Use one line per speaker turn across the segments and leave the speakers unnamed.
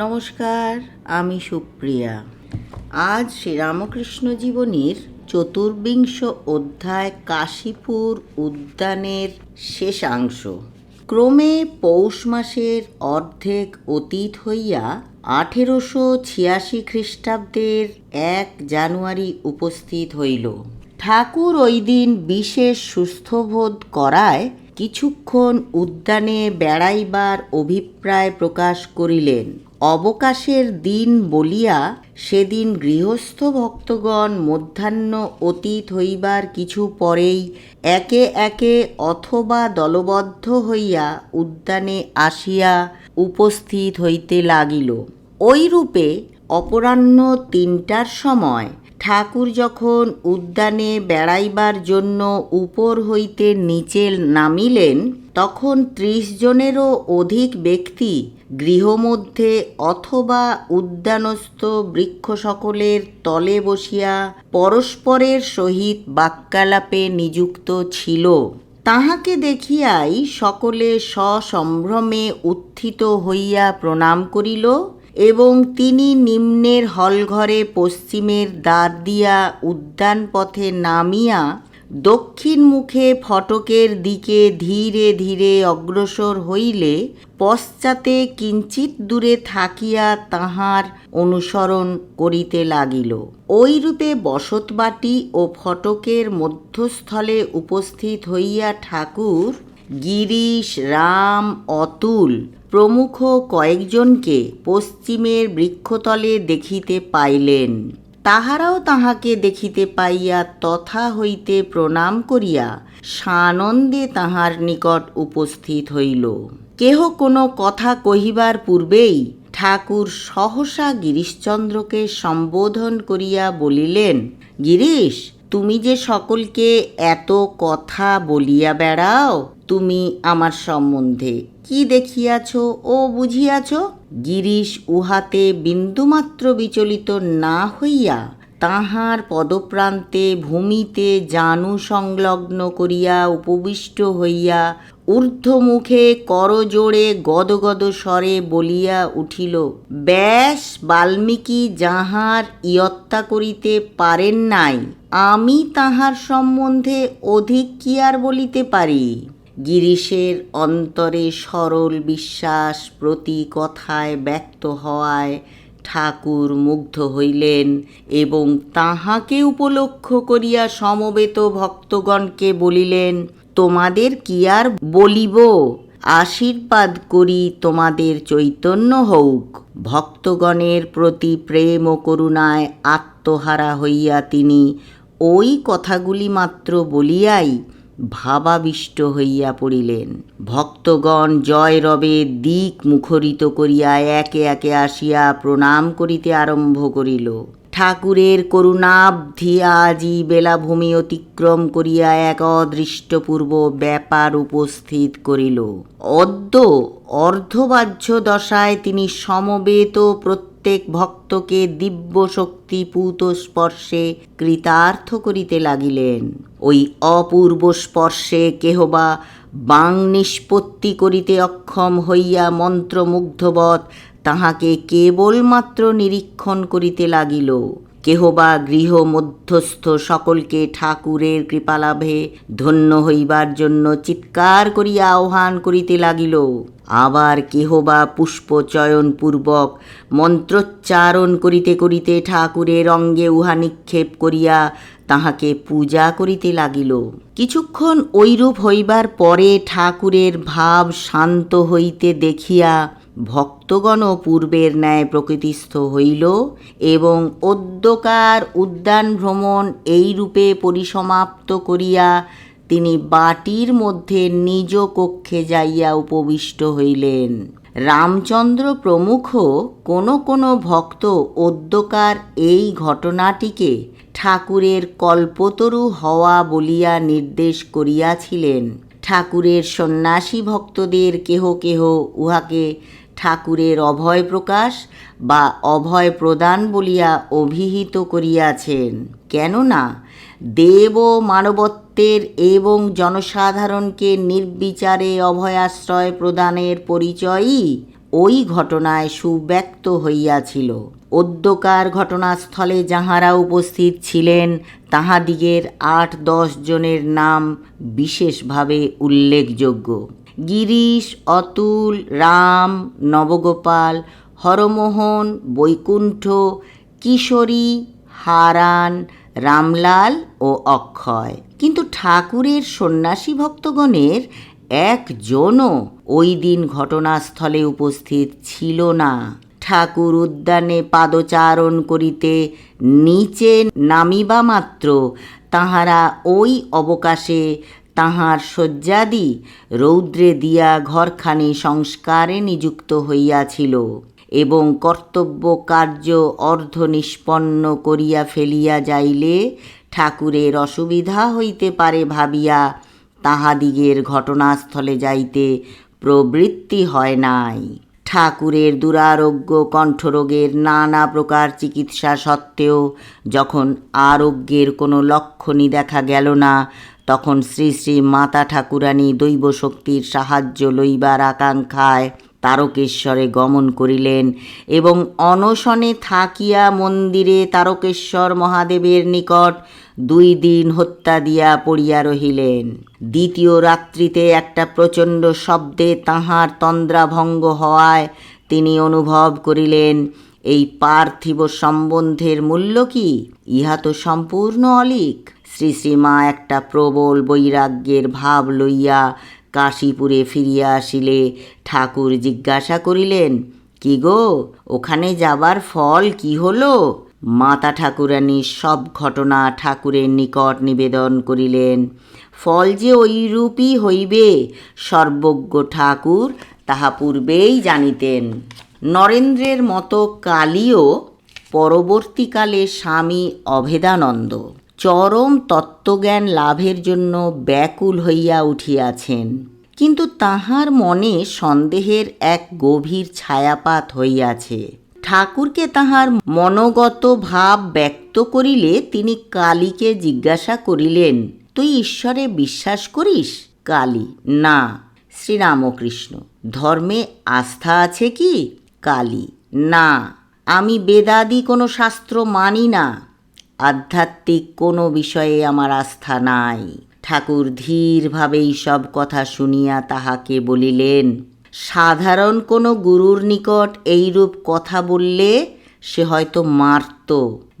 নমস্কার, আমি সুপ্রিয়া। আজ শ্রীরামকৃষ্ণ জীবনীর চতুর্বিংশ অধ্যায় কাশীপুর উদ্যানের শেষাংশ। ক্রমে পৌষ মাসের অর্ধেক অতীত হইয়া আঠেরোশো ছিয়াশি খ্রিস্টাব্দের এক জানুয়ারি উপস্থিত হইল। ঠাকুর ওই দিন বিশেষ সুস্থবোধ করায় কিছুক্ষণ উদ্যানে বেড়াইবার অভিপ্রায় প্রকাশ করিলেন। অবকাশের দিন বলিয়া সেদিন গৃহস্থ ভক্তগণ মধ্যাহ্ন অতীত হইবার কিছু পরেই একে একে অথবা দলবদ্ধ হইয়া উদ্যানে আসিয়া উপস্থিত হইতে লাগিল। ওইরূপে অপরাহ্ন তিনটার সময় ঠাকুর যখন উদ্যানে বেড়াইবার জন্য উপর হইতে নিচে নামিলেন, তখন ত্রিশ জনেরও অধিক ব্যক্তি গৃহমধ্যে অথবা উদ্যানস্থ বৃক্ষ সকলের তলে বসিয়া পরস্পরের সহিত বাক্যালাপে নিযুক্ত ছিল। তাহাকে দেখিয়াই সকলে সসম্ভ্রমে উত্থিত হইয়া প্রণাম করিল। এবং তিনি নিম্নের হলঘরে পশ্চিমের দ্বার দিয়া উদ্যান পথে নামিয়া দক্ষিণ মুখে ফটকের দিকে ধীরে ধীরে অগ্রসর হইলে পশ্চাতে কিঞ্চিত দূরে থাকিয়া তাহার অনুসরণ করিতে লাগিল। ওইরূপে বসতবাটি ও ফটকের মধ্যস্থলে উপস্থিত হইয়া ঠাকুর গিরিশ, রাম, অতুল প্রমুখ কয়েকজনকে পশ্চিমের বৃক্ষতলে দেখিতে পাইলেন। তাহারাও তাহাকে দেখিতে পাইয়া তথা হইতে প্রণাম করিয়া সানন্দে তাহার নিকট উপস্থিত হইল। কেহ কোনো কথা কহিবার পূর্বেই ঠাকুর সহসা গিরিশচন্দ্রকে সম্বোধন করিয়া বলিলেন, গিরিশ, তুমি যে সকলকে এত কথা বলিয়া বেড়াও তুমি আমার সম্বন্ধে কি দেখিয়াছ ও বুঝিয়াছ? গিরিশ উহাতে বিন্দুমাত্র বিচলিত না হইয়া তাহার পদপ্রান্তে ভূমিতে জানু সংলগ্ন করিয়া উপবিষ্ট হইয়া ঊর্ধ্বমুখে করজোড়ে গদগদ স্বরে বলিয়া উঠিল, ব্যাস বাল্মীকি যাহার ইয়ত্তা করিতে পারেন নাই, আমি তাহার সম্বন্ধে অধিক কি আর বলিতে পারি? গিরিশের অন্তরে সরল বিশ্বাস প্রতি কথায় ব্যক্ত হওয়ায় ঠাকুর মুগ্ধ হইলেন এবং তাহাকে উপলক্ষ করিয়া সমবেত ভক্তগণকে বলিলেন, তোমাদের কি আর বলিব? আশীর্বাদ করি তোমাদের চৈতন্য হউক। ভক্তগণের প্রতি প্রেম ও করুণায় আত্মহারা হইয়া তিনি ওই কথাগুলি মাত্র বলিয়াই ভাবাবিষ্ট হইয়া পড়িলেন। ভক্তগণ জয় রবে দিক মুখরিত করিয়া একে একে আসিয়া প্রণাম করিতে আরম্ভ করিল। ঠাকুরের করুণাব্ধি আজি বেলাভূমি অতিক্রম করিয়া এক অদৃষ্টপূর্ব ব্যাপার উপস্থিত করিল। অদ্য অর্ধবাহ্য দশায় তিনি সমবেত প্রত্যেক ভক্তকে দিব্য শক্তি পূত স্পর্শে কৃতার্থ করিতে লাগিলেন। ওই অপূর্ব স্পর্শে কেহবা বাং নিষ্পত্তি করিতে অক্ষম হইয়া মন্ত্রমুগ্ধবৎ তাহাকে কেবলমাত্র নিরীক্ষণ করিতে লাগিল। কেহবা গৃহ মধ্যস্থ সকলকে ঠাকুরের কৃপালাভে ধন্য হইবার জন্য চিৎকার করিয়া আহ্বান করিতে লাগিল। আবার কেহবা পুষ্পচয়নপূর্বক মন্ত্রোচ্চারণ করিতে করিতে ঠাকুরের অঙ্গে উহা নিক্ষেপ করিয়া তাহাকে পূজা করিতে লাগিল। কিছুক্ষণ ঐরূপ হইবার পরে ঠাকুরের ভাব শান্ত হইতে দেখিয়া ভক্তগণ পূর্বের ন্যায় প্রকৃতিস্থ হইল এবং অদ্যকার উদ্যান ভ্রমণ এই রূপে পরিসমাপ্ত করিয়া তিনি বাটির মধ্যে নিজ কক্ষে যাইয়া উপবিষ্ট হইলেন। রামচন্দ্র প্রমুখ কোনো কোনো ভক্ত অদ্যকার এই ঘটনাটিকে ঠাকুরের কল্পতরু হওয়া বলিয়া নির্দেশ করিয়াছিলেন। ঠাকুরের সন্ন্যাসী ভক্তদের কেহ কেহ উহাকে ঠাকুরের অভয় প্রকাশ বা অভয় প্রদান বলিয়া অভিহিত করিয়াছেন। কেননা দেব মানবত্বের এবং জনসাধারণকে নির্বিচারে অভয়াশ্রয় প্রদানের পরিচয়ই ওই ঘটনায় সুব্যক্ত হইয়াছিল। অদ্যকার ঘটনাস্থলে যাহারা উপস্থিত ছিলেন, তাহাদিগের আট দশ জনের নাম বিশেষভাবে উল্লেখযোগ্য। গিরিশ, অতুল, রাম, নবগোপাল হরমোহন, বৈকুণ্ঠ, কিশোরী, হারান, রামলাল ও অক্ষয়। কিন্তু ঠাকুরের সন্ন্যাসী ভক্তগণের একজনও ওই দিন ঘটনাস্থলে উপস্থিত ছিল না। ঠাকুর উদ্যানে পাদচারণ করিতে নিচে নামিবা মাত্র তাহারা ওই অবকাশে তাহার শয্যাদি রৌদ্রে দিয়া ঘরখানি সংস্কারে নিযুক্ত হইয়াছিল। এবং কর্তব্য, কার্য, অর্ধ নিষ্পন্ন করিয়া ফেলিয়া যাইলে ঠাকুরের অসুবিধা হইতে পারে ভাবিয়া তাহাদিগের ঘটনাস্থলে যাইতে প্রবৃত্তি হয় নাই। ঠাকুরের দুরারোগ্য কণ্ঠরোগের নানা প্রকার চিকিৎসা সত্ত্বেও যখন আরোগ্যের কোনো লক্ষণই দেখা গেল না, তখন শ্রী শ্রী মাতা ঠাকুরানী দৈব শক্তির সাহায্য লইবার আকাঙ্ক্ষায় তারকেশ্বরে গমন করিলেন এবং অনশনে থাকিয়া মন্দিরে তারকেশ্বর মহাদেবের নিকট দুই দিন হত্যা দিয়া পড়িয়া রহিলেন। দ্বিতীয় রাত্রিতে একটা প্রচণ্ড শব্দে তাহার তন্দ্রাভঙ্গ হওয়ায় তিনি অনুভব করিলেন, এই পার্থিব সম্বন্ধের মূল্য কি? ইহা তো সম্পূর্ণ অলিক। শ্রী শ্রীমা একটা প্রবল বৈরাগ্যের ভাব লইয়া কাশীপুরে ফিরিয়া আসিলে ঠাকুর জিজ্ঞাসা করিলেন, কি গো, ওখানে যাবার ফল কি হলো? মাতা ঠাকুরানী সব ঘটনা ঠাকুরের নিকট নিবেদন করিলেন, ফল যে ঐরূপই হইবে, সর্বজ্ঞ ঠাকুর তাহা পূর্বেই জানিতেন। নরেন্দ্রের মতো কালীও পরবর্তীকালে স্বামী অভেদানন্দ। চরম তত্ত্বজ্ঞান লাভের জন্য ব্যাকুল হইয়া উঠিয়াছেন। কিন্তু তাহার মনে সন্দেহের এক গভীর ছায়াপাত হইয়াছে। ঠাকুরকে তাহার মনোগত ভাব ব্যক্ত করিলে তিনি কালীকে জিজ্ঞাসা করিলেন, তুই ঈশ্বরে বিশ্বাস করিস? কালী, না। শ্রীরামকৃষ্ণ, ধর্মে আস্থা আছে কি? কালী, না। আমি বেদাদি কোনো শাস্ত্র মানি না। আধ্যাত্মিক কোনো বিষয়ে আমার আস্থা নাই। ঠাকুর ধীরভাবে সব কথা শুনিয়া তাহাকে বলিলেন, সাধারণ কোনো গুরুর নিকট এইরূপ কথা বললে সে হয়তো মারত।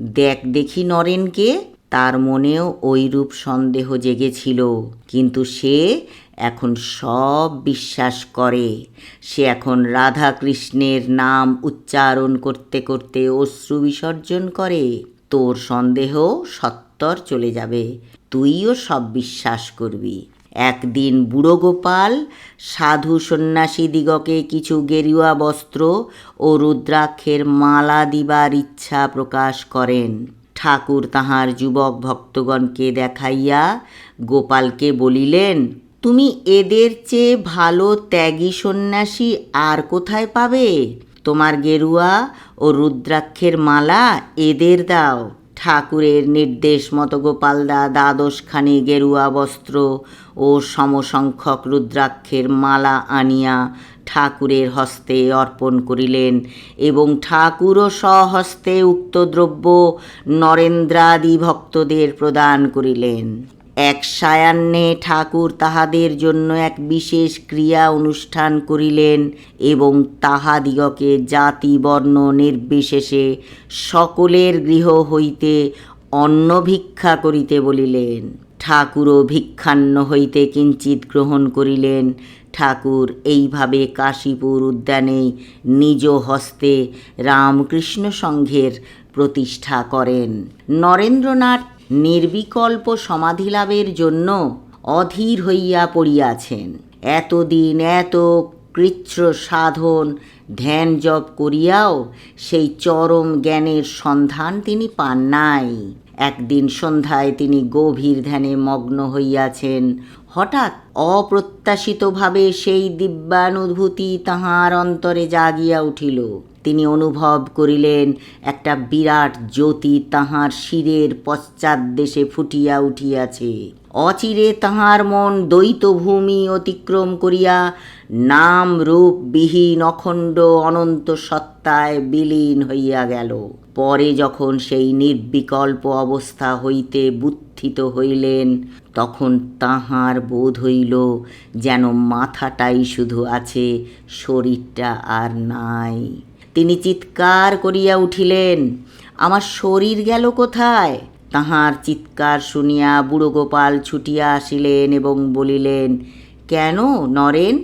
দেখ দেখি নরেনকে, তার মনেও ওইরূপ সন্দেহ জেগেছিল। কিন্তু সে এখন সব বিশ্বাস করে। সে এখন রাধা কৃষ্ণের নাম উচ্চারণ করতে করতে অশ্রু বিসর্জন করে। তোর সন্দেহ সত্তর চলে যাবে। তুইও সব বিশ্বাস করবি। একদিন বুড়ো গোপাল, সাধু সন্ন্যাসী দিগকে কিছু গেরুয়া বস্ত্র ও রুদ্রাক্ষের মালা দিবার ইচ্ছা প্রকাশ করেন। ঠাকুর তাহার যুবক ভক্তগণকে দেখাইয়া গোপালকে বলিলেন, তুমি এদের চেয়ে ভালো ত্যাগী সন্ন্যাসী আর কোথায় পাবে? তোমার গেরুয়া ও রুদ্রাক্ষের মালা এদের দাও। ঠাকুরের নির্দেশ মতো গোপালদা দ্বাদশখানি গেরুয়া বস্ত্র ও সমসংখ্যক রুদ্রাক্ষের মালা আনিয়া ঠাকুরের হস্তে অর্পণ করিলেন এবং ঠাকুরও স্বহস্তে উক্ত দ্রব্য নরেন্দ্রাদি ভক্তদের প্রদান করিলেন। এক সায়ান্নে ঠাকুর তাহাদের জন্য এক বিশেষ ক্রিয়া অনুষ্ঠান করিলেন এবং তাহাদিগকে জাতি, বর্ণ নির্বিশেষে সকলের গৃহ হইতে অন্ন ভিক্ষা করিতে বলিলেন। ঠাকুরও ভিক্ষান্ন হইতে কিঞ্চিত গ্রহণ করিলেন। ঠাকুর এইভাবে কাশীপুর উদ্যানে নিজ হস্তে রামকৃষ্ণ সংঘের প্রতিষ্ঠা করেন। নরেন্দ্রনাথ নির্বিকল্প সমাধিলাভের জন্য অধীর হইয়া পড়িয়াছেন। এতদিন এত কৃচ্ছ সাধন, ধ্যান জপ করিয়াও সেই চরম জ্ঞানের সন্ধান তিনি পান নাই। একদিন সন্ধ্যায় তিনি গভীর ধ্যানে মগ্ন হইয়াছেন। হঠাৎ অপ্রত্যাশিতভাবে সেই দিব্যানুভূতি তাহার অন্তরে জাগিয়া উঠিল। তিনি অনুভব করিলেন, একটা বিরাট জ্যোতি তাহার শিরের পশ্চাৎ দেশে ফুটিয়া উঠিয়াছে। অচিরে তাহার মন দ্বৈত ভূমি অতিক্রম করিয়া নাম রূপ বিহীন অখণ্ড অনন্ত সত্তায় বিলীন হইয়া গেল। পরে যখন সেই নির্বিকল্প অবস্থা হইতে বুত্থিত হইলেন, তখন তাহার বোধ হইল যেন মাথাটাই শুধু আছে, শরীরটা আর নাই। তিনি চিৎকার করিয়া উঠিলেন, আমার শরীর গেল কোথায়? তাহার চিৎকার শুনিয়া বুড়ো গোপাল ছুটিয়া আসিলেন এবং বলিলেন, কেন নরেন?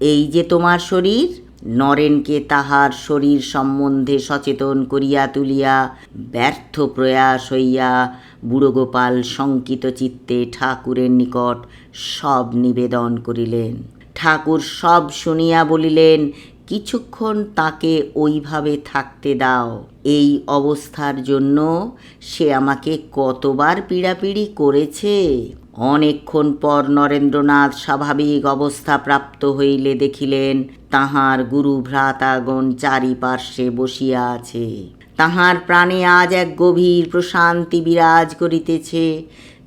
এই যে তোমার শরীর? নরেনকে তাহার শরীর সম্বন্ধে সচেতন করিয়া তুলিয়া ব্যর্থ প্রয়াস হইয়া বুড়ো গোপাল শঙ্কিত চিত্তে ঠাকুরের নিকট সব নিবেদন করিলেন। ঠাকুর সব শুনিয়া বলিলেন কিছুক্ষণ তাকে ওইভাবে থাকতে দাও। এই অবস্থার জন্য সে আমাকে কতবার পীড়াপিড়ি করেছে। অনেকক্ষণ পর নরেন্দ্রনাথ স্বাভাবিক অবস্থা প্রাপ্ত হইলে দেখিলেন, তাহার গুরু ভ্রাতাগণ চারিপার্শ্বে বসিয়া আছে। তাহার প্রাণে আজ এক গভীর প্রশান্তি বিরাজ করিতেছে।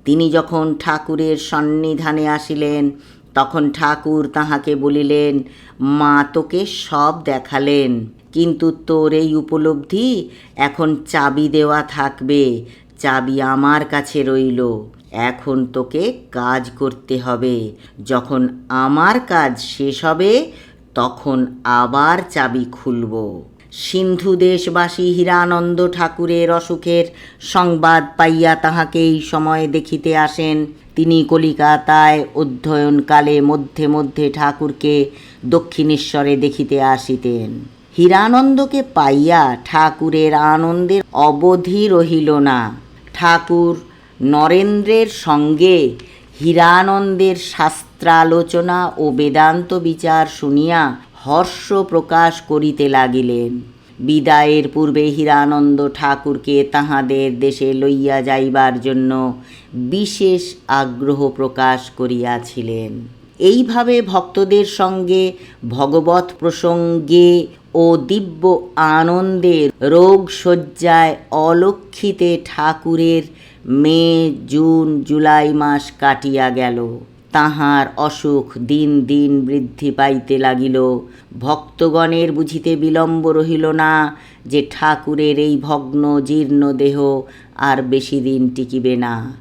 তিনি যখন ঠাকুরের সন্নিধানে আসিলেন তখন ঠাকুর তাহাকে বলিলেন, মা তোকে সব দেখালেন, কিন্তু তোর এই উপলব্ধি এখন চাবি দেওয়া থাকবে, চাবি আমার কাছে রইল। এখন তোকে কাজ করতে হবে, যখন আমার কাজ শেষ হবে, তখন আবার চাবি খুলব। সিন্ধু দেশবাসী হীরানন্দ ঠাকুরের অসুখের সংবাদ পাইয়া তাহাকে এই সময় দেখিতে আসেন। তিনি কলিকাতায় অধ্যয়নকালে মধ্যে মধ্যে ঠাকুরকে দক্ষিণেশ্বরে দেখিতে আসিতেন। হীরানন্দকে পাইয়া ঠাকুরের আনন্দের অবধি রহিল না। ঠাকুর নরেন্দ্রের সঙ্গে হীরানন্দের শাস্ত্রালোচনা ও বেদান্ত বিচার শুনিয়া হর্ষ প্রকাশ করিতে লাগিলেন। বিদায়ের পূর্বে হীরানন্দ ঠাকুরকে তাহাদের দেশে লইয়া যাইবার জন্য বিশেষ আগ্রহ প্রকাশ করিয়াছিলেন। এইভাবে ভক্তদের সঙ্গে ভগবত প্রসঙ্গে ও দিব্য আনন্দের রোগ শয্যায় অলক্ষিতে ঠাকুরের মে, জুন, জুলাই মাস কাটিয়া গেল। তাহার অসুখ দিন দিন বৃদ্ধি পাইতে লাগিল। ভক্তগণের বুঝিতে বিলম্ব রহিল না যে ঠাকুরের এই ভগ্ন জীর্ণ দেহ আর বেশি দিন টিকিবে না।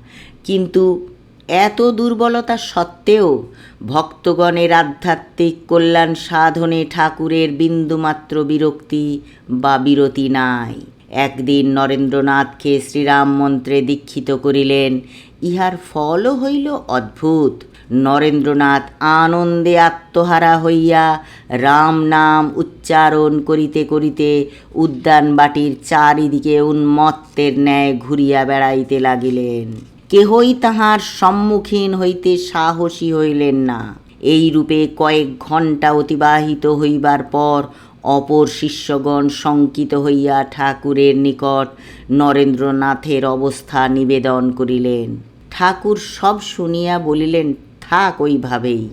কিন্তু এত দুর্বলতা সত্ত্বেও ভক্তগণের আধ্যাত্মিক কল্যাণ সাধনে ঠাকুরের বিন্দুমাত্র বিরক্তি বা বিরতি নাই। একদিন নরেন্দ্রনাথকে শ্রীরাম মন্ত্রে দীক্ষিত করিলেন। ইহার ফলও হইল অদ্ভুত। নরেন্দ্রনাথ আনন্দে আত্মহারা হইয়া রাম নাম উচ্চারণ করিতে করিতে উদ্যানবাটির চারিদিকে উন্মত্তের ন্যায় ঘুরিয়া বেড়াইতে লাগিলেন। কেহই তাহার সম্মুখীন হইতে সাহসী হইলেন না। এই রূপে কয়েক ঘণ্টা অতিবাহিত হইবার পর অপর শিষ্যগণ শঙ্কিত হইয়া ঠাকুরের নিকট নরেন্দ্রনাথের অবস্থা নিবেদন করিলেন। ঠাকুর সব শুনিয়া বলিলেন থাক ওইভাবেই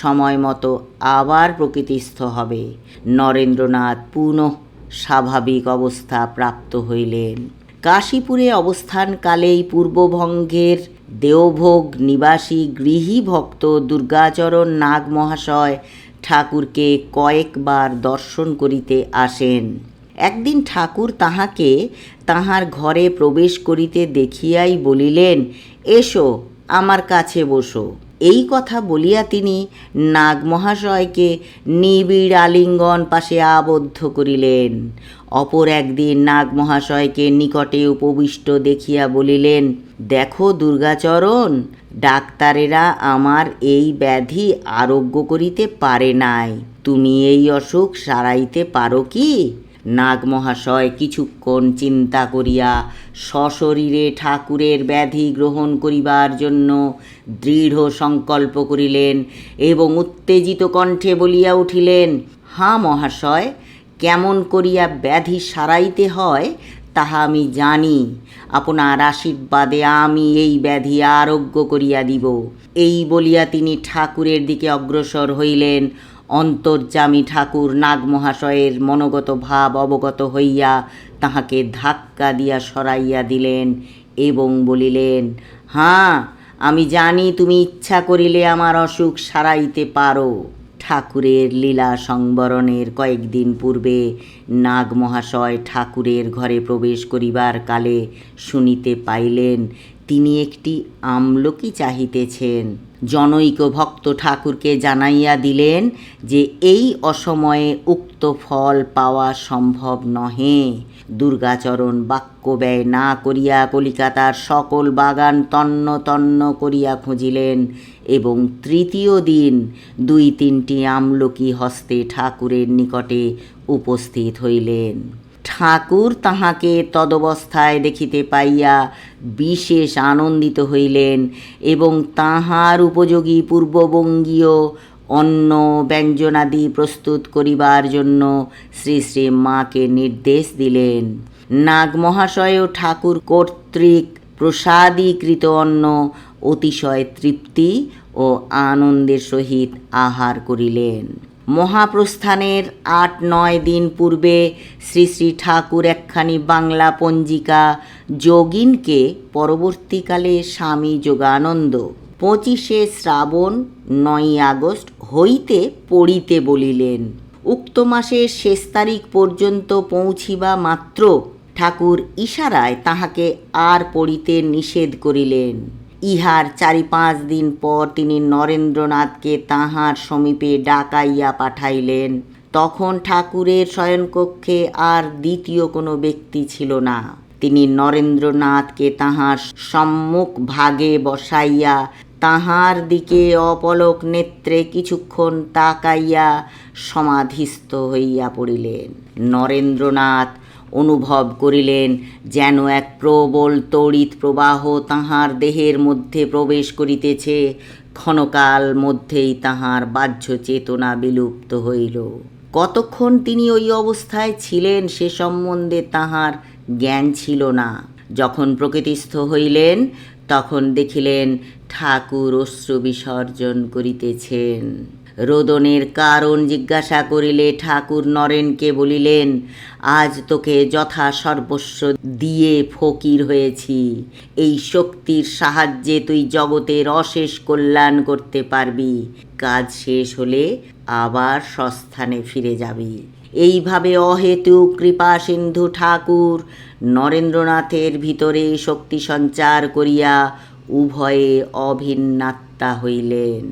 সময় মতো আবার প্রকৃতিস্থ হবে। নরেন্দ্রনাথ পুনঃ স্বাভাবিক অবস্থা প্রাপ্ত হইলেন। কাশীপুরে অবস্থানকালেই পূর্বভঙ্গের দেওভোগ নিবাসী গৃহী ভক্ত দুর্গাচরণ নাগ মহাশয় ঠাকুরকে কয়েকবার দর্শন করিতে আসেন। একদিন ঠাকুর তাহাকে তাহার ঘরে প্রবেশ করিতে দেখিয়াই বলিলেন, এসো, আমার কাছে বসো। এই কথা বলিয়া তিনি নাগ মহাশয়কে নিবিড় আলিঙ্গন পাশে আবদ্ধ করিলেন। অপর একদিন নাগ মহাশয়কে নিকটে উপবিষ্ট দেখিয়া বলিলেন, দেখো দুর্গাচরণ, ডাক্তারেরা আমার এই ব্যাধি আরোগ্য করিতে পারে নাই। তুমি এই অসুখ সারাইতে পারো কি? নাগ মহাশয় কিছুক্ষণ চিন্তা করিয়া সশরীরে ঠাকুরের ব্যাধি গ্রহণ করিবার জন্য দৃঢ় সংকল্প করিলেন এবং উত্তেজিত কণ্ঠে বলিয়া উঠিলেন, হাঁ মহাশয়, কেমন করিয়া ব্যাধি সারাইতে হয় তাহা আমি জানি। আপনার আশীর্বাদে আমি এই ব্যাধি আরোগ্য করিয়া দিব। এই বলিয়া তিনি ঠাকুরের দিকে অগ্রসর হইলেন। অন্তর্যামী ঠাকুর নাগ মহাশয়ের মনোগত ভাব অবগত হইয়া তাহাকে ধাক্কা দিয়া সরাইয়া দিলেন এবং বলিলেন, হাঁ, আমি জানি তুমি ইচ্ছা করিলে আমার অসুখ সারাইতে পারো। ঠাকুরের লীলা সংবরণের কয়েকদিন পূর্বে নাগ মহাশয় ঠাকুরের ঘরে প্রবেশ করিবার কালে শুনিতে পাইলেন, তিনি একটি আমলকি চাহিতেছেন। জনৈক ভক্ত ঠাকুরকে জানাইয়া দিলেন যে এই অসময়ে উক্ত ফল পাওয়া সম্ভব নহে। দুর্গাচরণ বাক্য ব্যয় না করিয়া কলিকাতার সকল বাগান তন্ন তন্ন করিয়া খুঁজিলেন এবং তৃতীয় দিন দুই তিনটি আমলকি হস্তে ঠাকুরের নিকটে উপস্থিত হইলেন। ঠাকুর তাহাকে তদবস্থায় দেখিতে পাইয়া বিশেষ আনন্দিত হইলেন এবং তাহার উপযোগী পূর্ববঙ্গীয় অন্ন ব্যঞ্জনাদি প্রস্তুত করিবার জন্য শ্রী শ্রী মাকে নির্দেশ দিলেন। নাগ মহাশয় ঠাকুর কর্তৃক প্রসাদীকৃত অন্ন অতিশয় তৃপ্তি ও আনন্দের সহিত আহার করিলেন। মহাপ্রস্থানের আট নয় দিন পূর্বে শ্রী শ্রী ঠাকুর একখানি বাংলা পঞ্জিকা যোগিনকে পরবর্তীকালে স্বামী যোগানন্দ পঁচিশে শ্রাবণ নয় আগস্ট হইতে পড়িতে বলিলেন। উক্ত মাসের শেষ তারিখ পর্যন্ত পৌঁছিবা মাত্র ঠাকুর ইশারায় তাহাকে আর পড়িতে নিষেধ করিলেন। ইহার চারি পাঁচ দিন পর তিনি নরেন্দ্রনাথকে তাহার সমীপে ডাকাইয়া পাঠাইলেন। তখন ঠাকুরের শয়নকক্ষে আর দ্বিতীয় কোনো ব্যক্তি ছিল না। তিনি নরেন্দ্রনাথকে তাহার সম্মুখ ভাগে বসাইয়া তাহার দিকে অপলক নেত্রে কিছুক্ষণ তাকাইয়া সমাধিস্থ হইয়া পড়িলেন। নরেন্দ্রনাথ অনুভব করিলেন, যেন এক প্রবল তড়িৎ প্রবাহ তাহার দেহের মধ্যে প্রবেশ করিতেছে, ক্ষণকাল মধ্যেই তাহার বাহ্য চেতনা বিলুপ্ত হইল। কতক্ষণ তিনি ওই অবস্থায় ছিলেন সে সম্বন্ধে তাহার জ্ঞান ছিল না। যখন প্রকৃতিস্থ হইলেন, তখন দেখিলেন ঠাকুর অশ্রু বিসর্জন করিতেছেন। রোদনের কারণ জিজ্ঞাসা করিলে ঠাকুর নরেনকে বলিলেন, আজ তোকে যথা সর্বস্ব দিয়ে ফকির হয়েছি। এই শক্তির সাহায্যে তুই জগতের অশেষ কল্যাণ করতে পারবি। কাজ শেষ হলে আবার সস্থানে ফিরে যাবি। এইভাবে অহেতু কৃপা সিন্ধু ঠাকুর নরেন্দ্রনাথের ভিতরে শক্তি সঞ্চার করিয়া উভয়ে অভিন্নাত্মা হইলেন।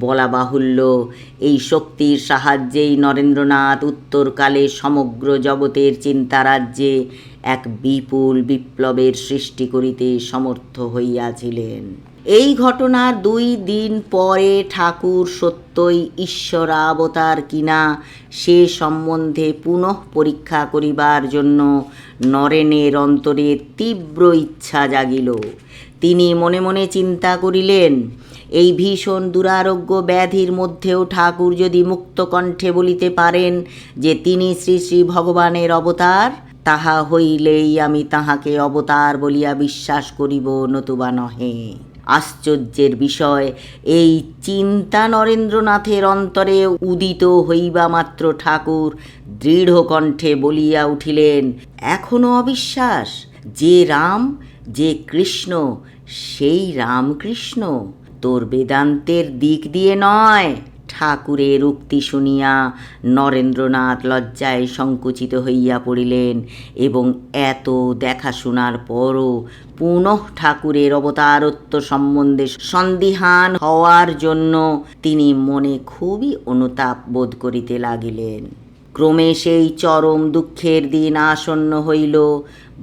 বলা বাহুল্য। এই শক্তির সাহায্যেই নরেন্দ্রনাথ উত্তরকালে সমগ্র জগতের চিন্তারাজ্যে এক বিপুল বিপ্লবের সৃষ্টি করিতে সমর্থ হইয়াছিলেন। এই ঘটনার দুই দিন পরে ঠাকুর সত্যই ঈশ্বরাবতার কিনা সে সম্বন্ধে পুনঃ পরীক্ষা করিবার জন্য নরেনের অন্তরে তীব্র ইচ্ছা জাগিল। তিনি মনে মনে চিন্তা করিলেন এই ভীষণ দুরারোগ্য ব্যাধির মধ্যেও ঠাকুর যদি মুক্ত কণ্ঠে বলিতে পারেন যে তিনি শ্রী শ্রী ভগবানের অবতার, তাহা হইলেই আমি তাহাকে অবতার বলিয়া বিশ্বাস করিব নতুবা নহে। আশ্চর্যের বিষয়, এই চিন্তা নরেন্দ্রনাথের অন্তরে উদিত হইবা মাত্র ঠাকুর, দৃঢ় কণ্ঠে বলিয়া উঠিলেন, এখনও অবিশ্বাস, যে রাম, যে কৃষ্ণ, সেই রামকৃষ্ণ। তোর বেদান্তের দিক দিয়ে নয়। ঠাকুরের উক্তি শুনিয়া নরেন্দ্রনাথ লজ্জায় সংকুচিত হইয়া পড়িলেন এবং এত দেখাশোনার পরও পুনঃ ঠাকুরের অবতারত্ব সম্বন্ধে সন্দিহান হওয়ার জন্য তিনি মনে খুবই অনুতাপ বোধ করিতে লাগিলেন। ক্রমে সেই চরম দুঃখের দিন আসন্ন হইল।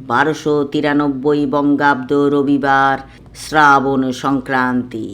বারোশো তিরানব্বই বঙ্গাব্দ রবিবার শ্রাবণ সংক্রান্তি।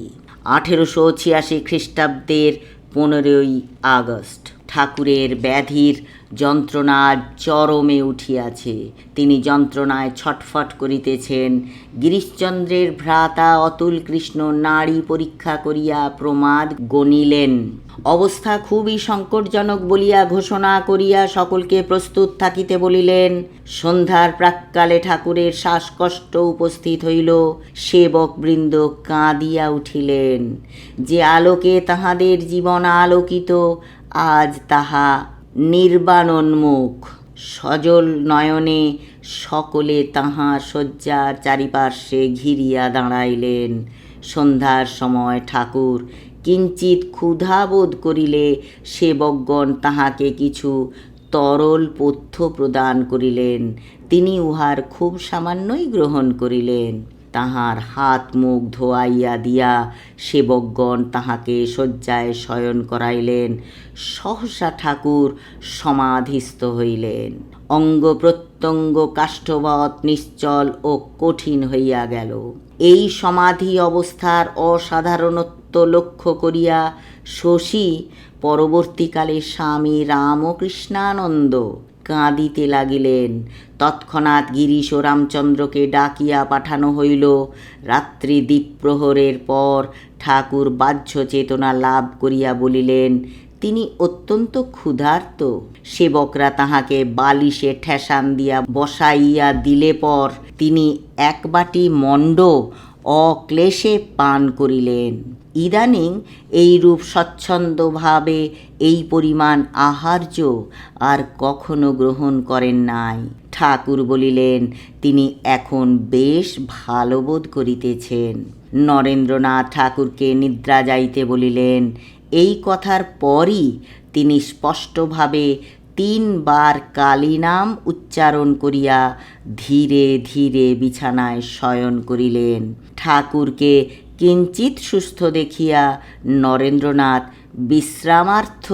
আঠেরোশো ছিয়াশি খ্রিস্টাব্দের পনেরোই আগস্ট। ঠাকুরের ব্যাধির যন্ত্রণা চরমে উঠিয়াছে। তিনি যন্ত্রণায় ছটফট করিতেছেন। গিরিশচন্দ্রের ভ্রাতা অতুল কৃষ্ণ নারী পরীক্ষা করিয়া প্রমাদ গণিলেন। অবস্থা খুবই সংকটজনক বলিয়া ঘোষণা করিয়া সকলকে প্রস্তুত থাকিতে বলিলেন। সন্ধ্যার প্রাক্কালে ঠাকুরের শ্বাসকষ্ট উপস্থিত হইল। সেবকবৃন্দ কাঁদিয়া উঠিলেন। যে আলোকে তাহাদের জীবন আলোকিত আজ তাহা নির্বাণোন্মুখ। সজল নয়নে সকলে তাহার শয্যার চারিপার্শ্বে ঘিরিয়া দাঁড়াইলেন। সন্ধ্যার সময় ঠাকুর কিঞ্চিত ক্ষুধাবোধ করিলে সেবকগণ তাহাকে কিছু তরল পথ্য প্রদান করিলেন। তিনি উহার খুব সামান্যই গ্রহণ করিলেন। তাহার হাত মুখ ধোয়াইয়া দিয়া সেবকগণ তাহাকে শয্যায় শয়ন করাইলেন। সহসা ঠাকুর সমাধিস্থ হইলেন। অঙ্গ প্রত্যঙ্গ কাষ্ঠবৎ নিশ্চল ও কঠিন হইয়া গেল। এই সমাধি অবস্থার অসাধারণত্ব লক্ষ্য করিয়া শশী পরবর্তীকালে স্বামী রামকৃষ্ণানন্দ কাঁদিতে লাগিলেন। তৎক্ষণাৎ গিরিশ ও রামচন্দ্রকে ডাকিয়া পাঠানো হইল। রাত্রি দ্বীপ্রহরের পর ঠাকুর বাহ্য চেতনা লাভ করিয়া বলিলেন, তিনি অত্যন্ত ক্ষুধার্ত। সেবকরা তাহাকে বালিশে ঠেসান দিয়া বসাইয়া দিলে পর তিনি এক বাটি মণ্ড অক্লেশে পান করিলেন। ইদানিং এইরূপ স্বচ্ছন্দভাবে এই পরিমাণ আহার্য আর কখনো গ্রহণ করেন নাই। ঠাকুর বলিলেন, তিনি এখন বেশ ভালো বোধ করিতেছেন। নরেন্দ্রনাথ ঠাকুরকে নিদ্রা যাইতে বলিলেন, এই কথার পরই তিনি স্পষ্টভাবে তিনবার কালী নাম উচ্চারণ করিয়া ধীরে ধীরে বিছানায় শয়ন করিলেন। ঠাকুরকে কিঞ্চিত সুস্থ দেখিয়া নরেন্দ্রনাথ বিশ্রামার্থ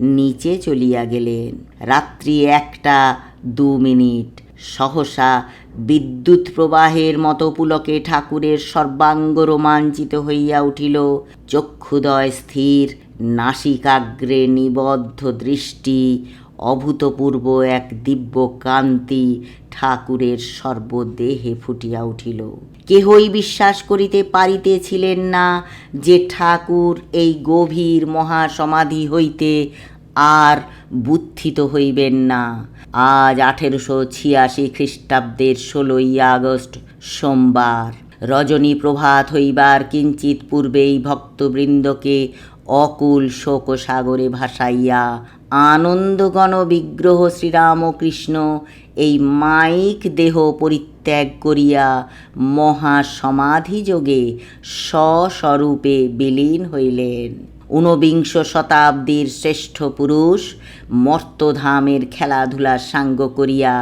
নিচে চলিয়া গেলেন। রাত্রি একটা দু মিনিট। সহসা বিদ্যুৎ প্রবাহের মতো পুলকে ঠাকুরের সর্বাঙ্গ রোমাঞ্চিত হইয়া উঠিল। চক্ষুদয় স্থির, নাসিকাগ্রে নিবদ্ধ দৃষ্টি অভূতপূর্ব এক দিব্য কান্তি ঠাকুরের সর্বদেহে ফুটিয়া উঠিল। কেহই বিশ্বাস করিতে পারিতেছিলেন না যে ঠাকুর এই গভীর মহাসমাধি হইতে আর বুদ্ধিত হইবেন না। আজ আঠেরোশো ছিয়াশি খ্রিস্টাব্দের ষোলোই আগস্ট, সোমবার। রজনী প্রভাত হইবার কিঞ্চিত পূর্বেই ভক্তবৃন্দকে অকুল শোকসাগরে ভাসাইয়া আনন্দগণ বিগ্রহ শ্রীরামকৃষ্ণ, এই মাইক দেহ পরিত্যাগ করিয়া মহাসমাধিযোগে স্বস্বরূপে বিলীন হইলেন। ঊনবিংশ শতাব্দীর শ্রেষ্ঠ পুরুষ মর্তধামের খেলাধুলা সাঙ্গ করিয়া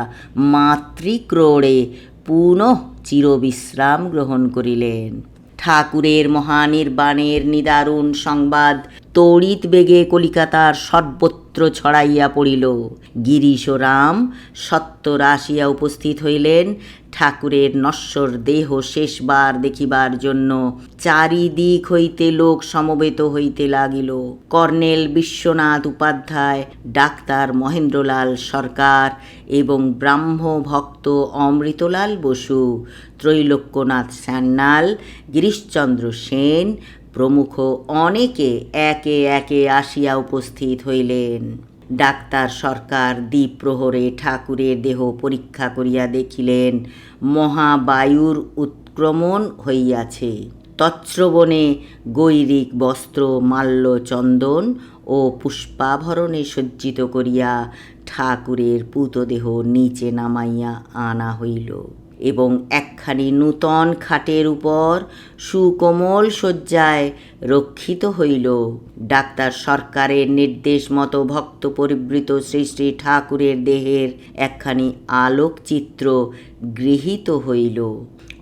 মাতৃক্রোড়ে পুনঃ চিরবিশ্রাম গ্রহণ করিলেন। ঠাকুরের মহানির্বাণের নিদারুণ সংবাদ তড়িৎ বেগে কলিকাতার সর্বত্র ছড়াইয়া পড়িল। গিরিশ রাম সত্তর আসিয়া উপস্থিত হইলেন। ঠাকুরের নশ্বর দেহ শেষবার দেখিবার জন্য চারিদিক হইতে লোক সমবেত হইতে লাগিল। কর্নেল বিশ্বনাথ উপাধ্যায়, ডাক্তার মহেন্দ্রলাল সরকার এবং ব্রাহ্ম ভক্ত অমৃতলাল বসু, ত্রৈলোক্যনাথ সান্যাল গিরিশচন্দ্র সেন প্রমুখ অনেকে একে একে আসিয়া উপস্থিত হইলেন। ডাক্তার সরকার দ্বীপ প্রহরে ঠাকুরের দেহ পরীক্ষা করিয়া দেখিলেন, মহাবায়ুর উৎক্রমণ হইয়াছে। তৎস্রবণে গৈরিক বস্ত্র, মাল্য চন্দন ও পুষ্পাভরণে সজ্জিত করিয়া ঠাকুরের পুতদেহ নিচে নামাইয়া আনা হইল। এবং একখানি নূতন খাটের উপর সুকোমল শয্যায় রক্ষিত হইল। ডাক্তার সরকারের নির্দেশ মতো ভক্ত পরিবৃত শ্রী শ্রী ঠাকুরের দেহের একখানি আলোকচিত্র গৃহীত হইল।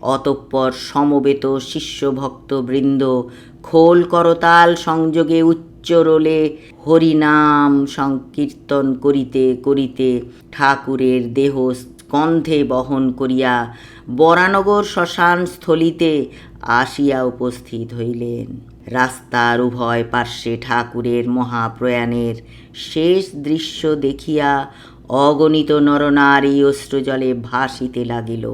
অতঃপর সমবেত শিষ্য ভক্তবৃন্দ খোল করতাল সংযোগে উচ্চরোলে হরিনাম সংকীর্তন করিতে করিতে ঠাকুরের দেহ স্কন্ধে বহন করিয়া বরানগর শ্মশান স্থলিতে আসিয়া উপস্থিত হইলেন। রাস্তার উভয় পার্শ্বে ঠাকুরের মহাপ্রয়াণের শেষ দৃশ্য দেখিয়া অগণিত নরনারী অশ্রুজলে ভাসিতে লাগিল।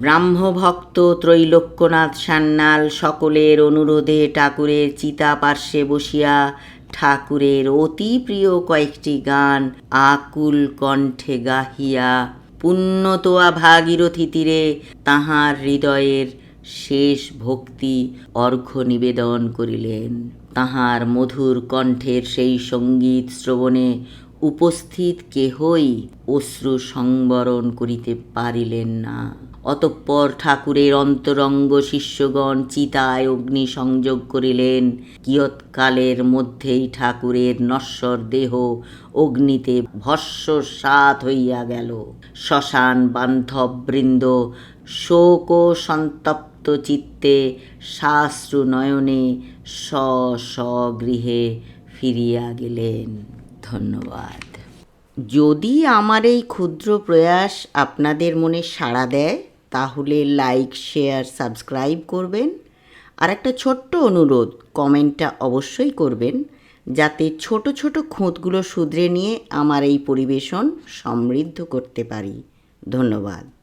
ব্রাহ্মভক্ত ত্রৈলোক্যনাথ সান্যাল সকলের অনুরোধে ঠাকুরের চিতা পার্শ্বে বসিয়া ঠাকুরের অতি প্রিয় কয়েকটি গান আকুল কণ্ঠে গাহিয়া পুণ্যতোয়া ভাগীরথী তীরে তাহার হৃদয়ের শেষ ভক্তি অর্ঘ নিবেদন করিলেন। তাহার মধুর কণ্ঠের সেই সংগীত শ্রবণে উপস্থিত কেহই অশ্রু সংবরণ করিতে পারিলেন না। অতঃপর ঠাকুরের অন্তরঙ্গ শিষ্যগণ চিতায় অগ্নি সংযোগ করিলেন। কিয়ৎকালের মধ্যেই ঠাকুরের নশ্বর দেহ অগ্নিতে ভস্মসাৎ হইয়া গেল। শ্মশান বান্ধববৃন্দ শোক সন্তপ্ত চিত্তে শাস্ত্রু নয়নে স্ব স্বগৃহে ফিরিয়া গেলেন। ধন্যবাদ। যদি আমার এই ক্ষুদ্র প্রয়াস আপনাদের মনে সাড়া দেয় তাহলে লাইক শেয়ার সাবস্ক্রাইব করবেন। আর একটা ছোট্ট অনুরোধ, কমেন্টটা অবশ্যই করবেন, যাতে ছোট ছোট খোঁতগুলো শুধরে নিয়ে আমার এই পরিবেশন সমৃদ্ধ করতে পারি। ধন্যবাদ।